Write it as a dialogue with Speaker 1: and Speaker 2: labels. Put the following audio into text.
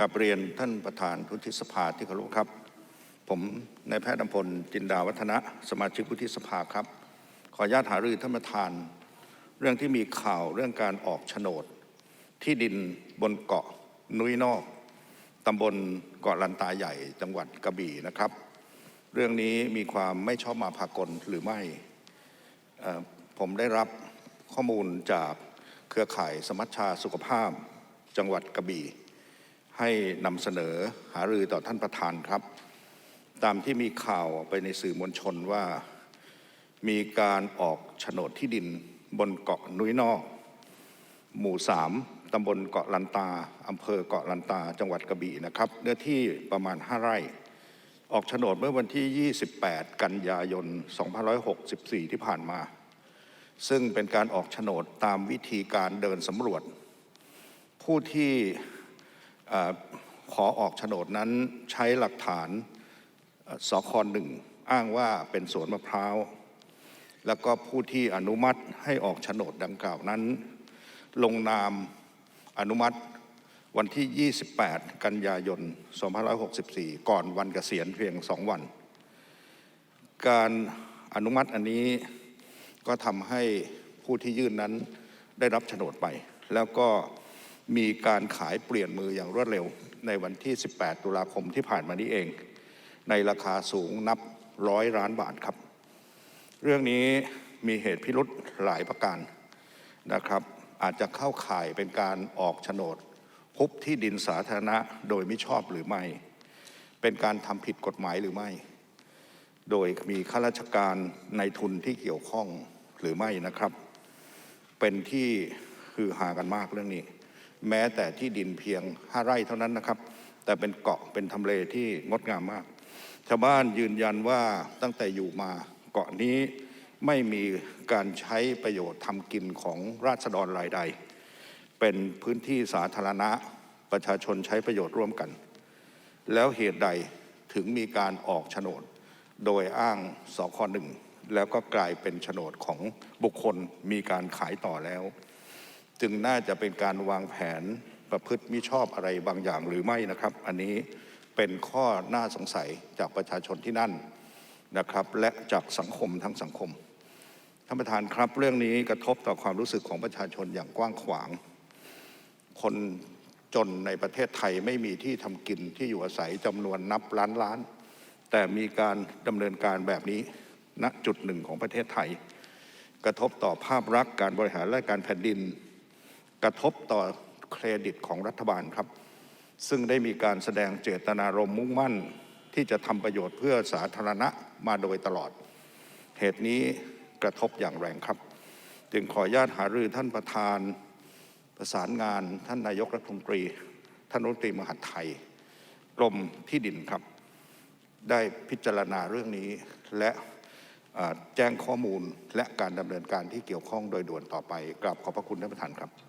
Speaker 1: กราบเรียนท่านประธานวุฒิสภาที่เคารพครับ ผมนายแพทย์ดำพลจินดาวัฒนะสมาชิกวุฒิสภาครับ ขออนุญาตหารือท่านประธาน เรื่องที่มีข่าวเรื่องการออกโฉนด ที่ดินบนเกาะนุ้ยนอกตำบลเกาะลันตาใหญ่จังหวัดกระบี่นะครับ เรื่องนี้มีความไม่ชอบมาพากลหรือไม่ผมได้รับข้อมูลจากเครือข่ายสมัชชาสุขภาพ จังหวัดกระบี่ ให้นำเสนอหารือต่อท่านประธานครับ ตามที่มีข่าวไปในสื่อมวลชนว่า มีการออกโฉนดที่ดินบนเกาะนุ้ยนอก หมู่สามตำบลเกาะลันตาอำเภอเกาะลันตาจังหวัดกระบี่นะครับเนื้อที่ประมาณ 5 ไร่ ออกโฉนดเมื่อวันที่ 28 กันยายน 2564 ที่ผ่านมา ซึ่งเป็นการออกโฉนดตามวิธีการเดินสำรวจ ผู้ที่ ขอออกโฉนดนั้นใช้หลักฐานสคหนึ่งอ้างว่าเป็นสวนมะพร้าว แล้วก็ผู้ที่อนุมัติให้ออกโฉนดดังกล่าวนั้น ลงนามอนุมัติวันที่ 28 กันยายน 2564 ก่อนวันเกษียณเพียง 2 วัน การอนุมัติอันนี้ก็ทำให้ผู้ที่ยื่นนั้นได้รับโฉนดไป แล้วก็ มีการขายเปลี่ยนมืออย่างรวดเร็ว ในวันที่ 18 ตุลาคมที่ผ่านมานี้เอง ในราคาสูงนับร้อยล้านบาทครับ เรื่องนี้มีเหตุพิรุษหลายประการนะครับ อาจจะเข้าข่ายเป็นการออกโฉนดฮุบที่ดินสาธารณะโดยไม่ชอบหรือไม่ เป็นการทำผิดกฎหมายหรือไม่ โดยมีข้าราชการในทุนที่เกี่ยวข้องหรือไม่นะครับ เป็นที่คือหากันมากเรื่องนี้ แม้แต่ที่ดินเพียงห้าไร่เท่านั้นนะครับ แต่เป็นเกาะเป็นทำเลที่งดงามมาก ชาวบ้านยืนยันว่าตั้งแต่อยู่มาเกาะนี้ไม่มีการใช้ประโยชน์ทำกินของราษฎรรายใด เป็นพื้นที่สาธารณะประชาชนใช้ประโยชน์ร่วมกัน แล้วเหตุใดถึงมีการออกโฉนด โดยอ้างสคหนึ่งแล้วก็กลายเป็นโฉนดของบุคคลมีการขายต่อแล้ว จึงน่าจะเป็นการวางแผนประพฤติมิชอบอะไรบางอย่างหรือไม่นะครับ อันนี้เป็นข้อน่าสงสัยจากประชาชนที่นั่นนะครับ และจากสังคมทั้งสังคมท่านประธานครับ เรื่องนี้กระทบต่อความรู้สึกของประชาชนอย่างกว้างขวาง คนจนในประเทศไทยไม่มีที่ทำกินที่อยู่อาศัยจำนวนนับล้านล้าน แต่มีการดำเนินการแบบนี้ณจุดหนึ่งของประเทศไทย กระทบต่อภาพลักษณ์การบริหารราชการแผ่นดิน กระทบต่อเครดิตของรัฐบาลครับ ซึ่งได้มีการแสดงเจตนารมณ์มุ่งมั่น ที่จะทำประโยชน์เพื่อสาธารณะมาโดยตลอด เหตุนี้กระทบอย่างแรงครับ จึงขออนุญาตหารือท่านประธานประสานงานท่านนายกรัฐมนตรี ท่านรัฐมนตรีมหาดไทยกรมที่ดินครับ ได้พิจารณาเรื่องนี้และแจ้งข้อมูลและการดำเนินการที่เกี่ยวข้องโดยด่วนต่อไปกราบขอบพระคุณท่านประธานครับ